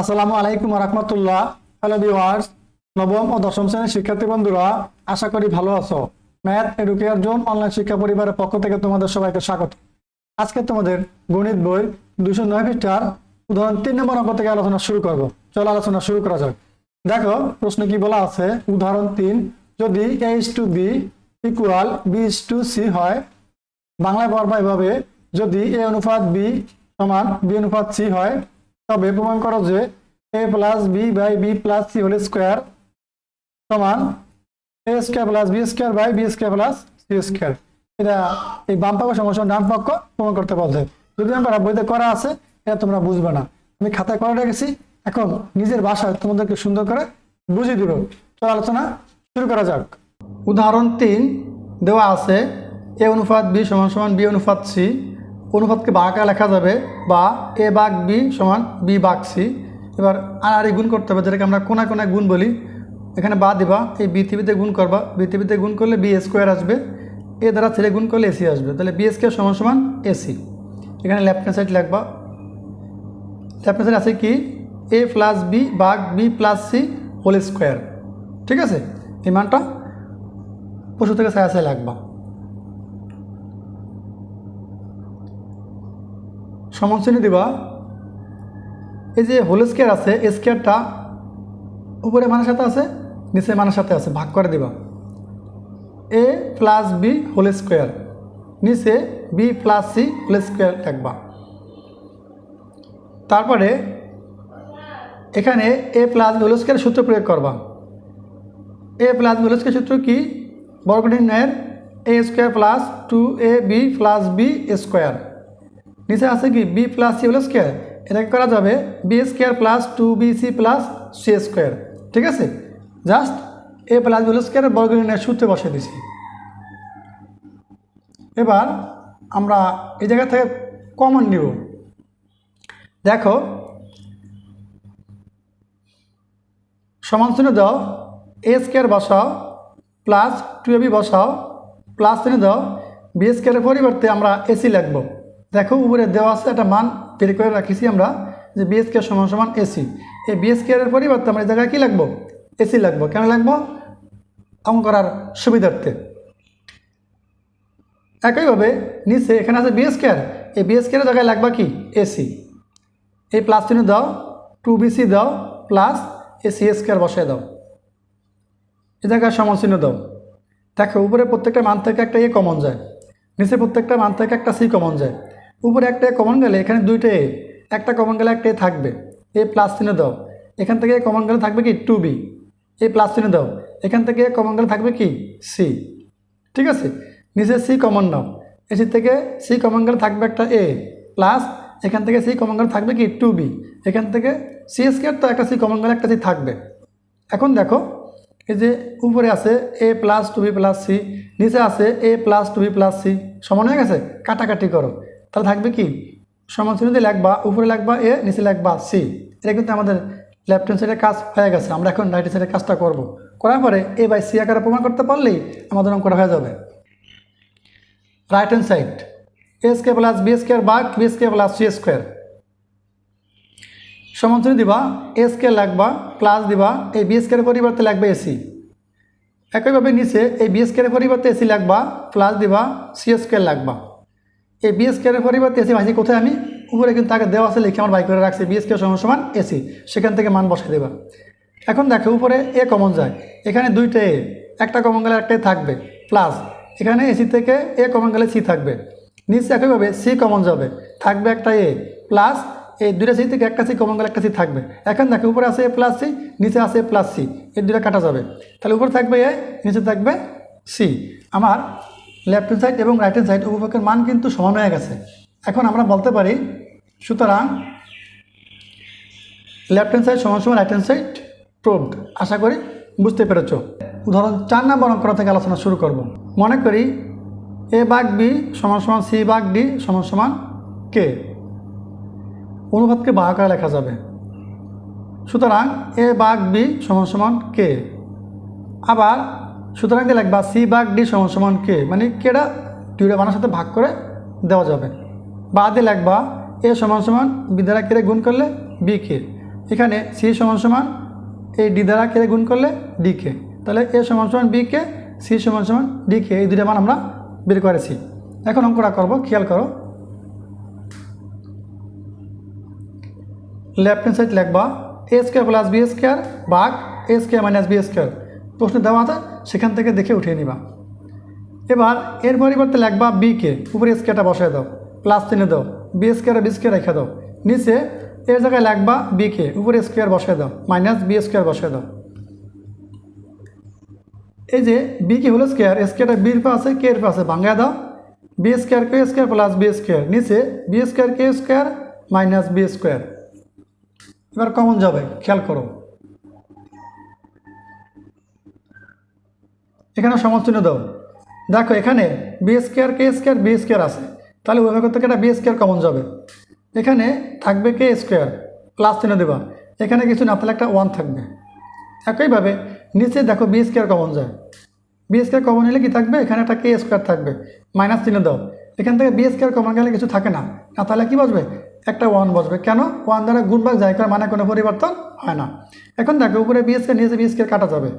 আসসালামু আলাইকুম রহমতুল্লাহ hello viewers নবম ও দশম শ্রেণির শিক্ষার্থী বন্ধুরা, আশা করি ভালো আছো। ম্যাথ এডুকেয়ার জোন অনলাইন শিক্ষা পরিবারের পক্ষ থেকে তোমাদের সবাইকে স্বাগত। আজকে তোমাদের গণিত বই দুশো নয় পৃষ্ঠার উদাহরণ তিন নম্বর অঙ্ক থেকে আলোচনা শুরু করব। চলো আলোচনা শুরু করা যাক। দেখো, প্রশ্ন কি বলা আছে? উদাহরণ তিন, যদি A is to B equal B is to C হয়, বাংলায় পড়বা এভাবে যদি এ অনুপাত বি সমান বি অনুপাত সি হয় তবে প্রমাণ করো যে A plus B by B plus C whole square সমান A square plus B square by B square plus C square এটা এই বাম পক্ষ সমস্যা, ডান পক্ষ প্রমাণ করতে বলছে। যদি আমরা বইতে করা আছে, এটা তোমরা বুঝবে না। আমি খাতায় করে রেখেছি, এখন নিজের ভাষায় তোমাদেরকে সুন্দর করে বুঝিয়ে দিব। তো আলোচনা শুরু করা যাক। উদাহরণ তিন দেওয়া আছে এ অনুপাত বি সমান সমান বি অনুপাত সি অনুপাতকে বাঁকা লেখা যাবে বা এ বাঘ বি সমান বি বাঘ সি। এবার আড়াআড়ি গুণ করতে হবে, যেটাকে আমরা কোনায় কোনায় গুণ বলি। এখানে বা দিবা, এই বিথিবিতে গুণ করবা। বিথিবিতে গুণ করলে বি স্কোয়ার আসবে। এ দ্বারা ছেড়ে গুণ করলে এসি আসবে। তাহলে বি স্কোয়ার সমান সমান এসি এখানে লেফট হ্যান্ড সাইড লিখবা। লেফট হ্যান্ড সাইড আছে কি? এ প্লাস বি বাঘ B plus C whole square ঠিক আছে? এই মানটা পশু থেকে ছায়া ছায়া লাগবা সমান শ্রেণি দিবা? এই যে হোল স্কোয়ার আছে স্কোয়ারটা উপরে মানের সাথে আছে, নিচে মানের সাথে আছে, ভাগ করে দিবা। A plus B whole square নিচে B plus C whole square লিখবা তারপরে এখানে A plus B whole square সূত্র প্রয়োগ করবা। A plus B whole square সূত্র কি? বর্গনির্ণয়ের A square plus two A B plus B square নিচে আছে কি? B plus C whole square এটাকে করা যাবে? B square plus two B C plus C square ঠিক আছে? জাস্ট এ প্লাস হোল স্কোয়ারের বর্গনির্ণয়ের সূত্রে বসে দিছি। এবার আমরা এই জায়গা থেকে কমন নিব। দেখো, সমান চিহ্ন দাও। এ স্কোয়ার বসাও প্লাস টু বসাও প্লাস চিহ্ন দাও। বি স্কোয়ারের পরিবর্তে আমরা এসি লিখব। দেখো উপরে দেওয়া আছে একটা মান বের করে রাখিছি আমরা, যে বি স্কোয়ার সমান সমান এসি এই বি স্কোয়ারের পরিবর্তে আমরা এই জায়গায় কী লাগবো? এসি লিখব কেন লাগবো? অঙ্ক করার সুবিধার্থে। একইভাবে নিচে এখানে আছে বি স্কোয়ার এই বি স্কোয়ারের জায়গায় লাগবা কি? এসি এই প্লাস চিহ্ন দাও টু বিসি দাও প্লাস এ সি স্কোয়ার বসায় দাও। এ জায়গায় সমান চিহ্ন দাও। দেখো উপরে প্রত্যেকটা মান থেকে একটা এ কমন যায়। নিচে প্রত্যেকটা মান থেকে একটা সি কমন যায়। উপরে একটা কমন গেলে এখানে দুইটা এ একটা কমন গেলে একটা এ থাকবে। এ প্লাস চিহ্ন দাও। এখান থেকে কমন গেলে থাকবে কি? টু বি এ প্লাস চিহ্ন দাও। এখান থেকে কমন গেলে থাকবে কি? সি ঠিক আছে? নিচে সি কমন নাও। এসি থেকে সি কমন গেলে থাকবে একটা এ প্লাস এখান থেকে সি কমন গেলে থাকবে কি? টু বি এখান থেকে সি স্কোয়ার তো একটা সি কমন গেলে একটা সি থাকবে। এখন দেখো, এই যে উপরে আছে A plus two B plus C নিচে আছে A plus two B plus C সমান হয়ে গেছে? কাটাকাটি করো। তাহলে থাকবে কি? সমান চিহ্ন দিয়ে লাগবা উপরে লাগবা এ, নিচে লাগবা সি। এটা কিন্তু আমাদের লেফট হ্যান্ড সাইডের কাজ হয়ে গেছে। আমরা এখন রাইট সাইডের কাজটা করব। করার পরে এ বাই সি আকারে প্রমাণ করতে পারলেই আমাদের অঙ্কটা হয়ে যাবে। Right hand side A square plus B square বাঘ B square plus C square সমান্তরাল দিবা এ স্কোয়ার লাগবা প্লাস দিবা, এই বি স্কোয়ারের পরিবর্তে লাগবে এসি একইভাবে নিচে এই বি স্কোয়ারের পরিবর্তে এসি লাগবা প্লাস দিবা সি স্কোয়ার লাগবা এই বি স্কোয়ারের পরিবর্তে এসি ভাজি কোথায় আমি? উপরে কিন্তু তাকে দেওয়া আছে, লিখে আমার বাই করে রাখছি বি স্কোয়ার সমান সমান এসি সেখান থেকে মান বসে দেবা। এখন দেখো, উপরে এ কমন যায়। এখানে দুইটা এ একটা কমন গেলে একটাই থাকবে প্লাস এখানে এসি থেকে এ কমন গেলে সি থাকবে। নিচে একইভাবে সি কমন যাবে। থাকবে একটা এ প্লাস এই দুইটা সি থেকে একটা সি কমন গেলে একটা সি থাকবে। এখন দেখো, উপরে আছে এ প্লাস সি নিচে আছে এ প্লাস সি এই দুটা কাটা যাবে। তাহলে উপরে থাকবে এ নিচে থাকবে সি আমার লেফট হ্যান্ড সাইড এবং রাইট হ্যান্ড সাইড উপপক্ষের মান কিন্তু সমান হয়ে গেছে। এখন আমরা বলতে পারি, সুতরাং লেফট হ্যান্ড সাইড সমান সমান রাইট হ্যান্ড সাইড প্রুভড আশা করি বুঝতে পেরেছ। উদাহরণ চার নম্বর অঙ্কটা থেকে আলোচনা শুরু করব। মনে করি এ বাঘ বি সমান সমান সি বাঘ ডি সমান সমান কে অনুপাতকে বাহাকারে লেখা যাবে। সুতরাং এ বাঘ বি সমান সমান কে আবার সুতরাং দিয়ে লিখবা সি বাঘ ডি সমান কে? মানে কেটা দুইটা বানার সাথে ভাগ করে দেওয়া যাবে। বা দিয়ে লিখবা এ সমান সমান বি দ্বারা কেটে গুণ করলে বি কে? এখানে সি সমান সমান এই ডি দ্বারা কে গুণ করলে ডি কে? তাহলে এ সমান সমান বি কে, সি সমান সমান ডি কে, এই দুইটা মান আমরা বের করেছি। এখন অঙ্কটা করব, খেয়াল করো। লেফট হ্যান্ড সাইড লিখবা A square plus B square বাঘ A square minus B square প্রশ্ন দেওয়া আছে সেখান থেকে দেখে উঠিয়ে নিবা। এবার এর পরিবর্তে লিখবা বিকে উপরে স্কোয়ারটা বসায় দাও প্লাস চিনে দাও বি স্কোয়ার বি স্কোয়ার রেখে দাও। নিচে এর জায়গায় লিখবা বিকে উপরে স্কোয়ার বসায় দাও মাইনাস বি স্কোয়ার বসায় দাও। এই যে বি কি হলো স্কোয়ার স্কোয়ারটা বির পা আছে কে এর পা আছে ভাঙ্গা দাও। B square K square plus B square নিচে B square K square minus B square এবার কমন যাবে, খেয়াল করো। এখানে সমচিহ্ন দাও। দেখো এখানে B square K square B square আছে। তাহলে ওই থেকে একটা বি স্কোয়ার কমন যাবে। এখানে থাকবে কে স্কোয়ার প্লাস চিহ্ন দেবা। এখানে কিছু না, তাহলে একটা ওয়ান থাকবে। একইভাবে নিচে দেখো বি স্কোয়ার কমন যায়। বি স্কোয়ার কমন হলে কি থাকবে? এখানে একটা কে স্কোয়ার থাকবে। মাইনাস চিহ্ন দাও। এখান থেকে বি স্কোয়ার কমন গেলে কিছু থাকে না। না তাহলে কি বসবে? একটা ওয়ান বসবে। কেন? ওয়ান দ্বারা গুণ ভাগ যায় কারণ মানে কোনো পরিবর্তন হয় না। এখন দেখো উপরে বি স্কোয়ার নিচে বি স্কোয়ার কাটা যাবে।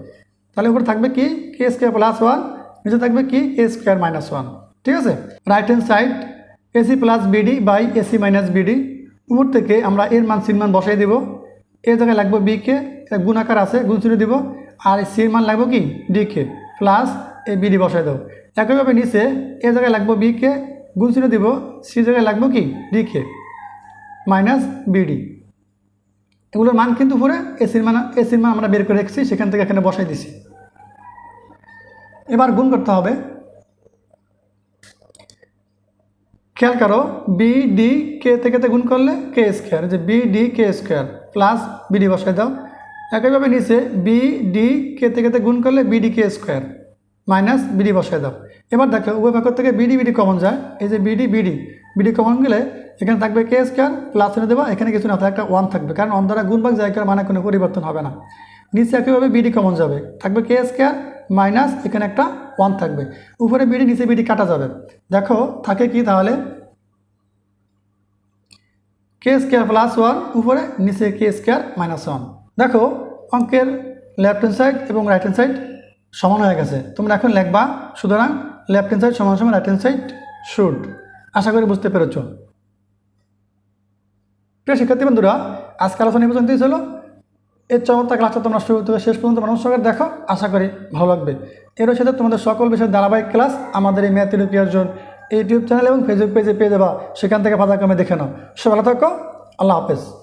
তাহলে উপরে থাকবে কি? কে স্কোয়ার প্লাস ওয়ান নিচে থাকবে কি? কে স্কোয়ার মাইনাস ওয়ান ঠিক আছে? Right hand side AC plus BD by AC minus BD উপর থেকে আমরা এর মান, সির মান বসাই দেবো। এর জায়গায় লাগবে বিকে গুণাকার আছে গুণ চিহ্ন দিব। আর সির মান লাগবে কি? ডিকে প্লাস এ বিডি বসাই দেবো একইভাবে নিচে এ জায়গায় লাগবে বিকে গুণ চিহ্ন দিব। সি জায়গায় লাগবে কি? ডিকে মাইনাস বিডি এগুলোর মান কিন্তু পুরো এসির মান এসির মান আমরা বের করে রেখেছি, সেখান থেকে এখানে বসাই দিছি। এবার গুণ করতে হবে। খেয়াল করো বি ডি কে থেকে গুণ করলে কে স্কোয়ার যে B D K square plus BD বসাই দাও। একইভাবে নিচে বি ডি কে থেকে গুণ করলে BD K square minus BD বসাই দাও। এবার দেখো, উভয় পক্ষ থেকে বিডি বিডি কমন যায়। এই যে বিডি বিডি বিডি কমন গেলে এখানে থাকবে কে স্কোয়ার প্লাস এনে দেবা, এখানে কিছু না থাকবে একটা ওয়ান থাকবে। কারণ অন দ্বারা গুণ ভাগ জায়গার মানে কোনো পরিবর্তন হবে না। নিচে একইভাবে বিডি কমন যাবে। থাকবে কে স্কোয়ার মাইনাস এখানে একটা ওয়ান থাকবে। উপরে বিডি, নিচে বিডি কাটা যাবে। দেখো, থাকে কি তাহলে? কে স্কোয়ার প্লাস ওয়ান উপরে, নিচে কে স্কোয়ার মাইনাস ওয়ান দেখো, অঙ্কের লেফট হ্যান্ড সাইড এবং রাইট হ্যান্ড সাইড সমান হয়ে গেছে। তোমরা এখন লেখবা, সুতরাং লেফট হ্যান্ড সাইড সমান সমান রাইট হ্যান্ড সাইড শুড আশা করি বুঝতে পেরেছ। প্রিয় শিক্ষার্থী বন্ধুরা, আজকে আলোচনা পর্যন্তই ছিল। এর চমৎকার ক্লাসটা তোমরা শুরু থেকে শেষ পর্যন্ত মানুষ সঙ্গে দেখো। আশা করি ভালো লাগবে। এর সাথে তোমাদের সকল বিষয়ে ধারাবাহিক ক্লাস আমাদের এই ম্যাথ প্রিয়জন ইউটিউব চ্যানেল এবং ফেসবুক পেজে পেয়ে দেবা সেখান থেকে পাতাক্রমে দেখে নাও। সে ভালো থাকো। আল্লাহ হাফেজ।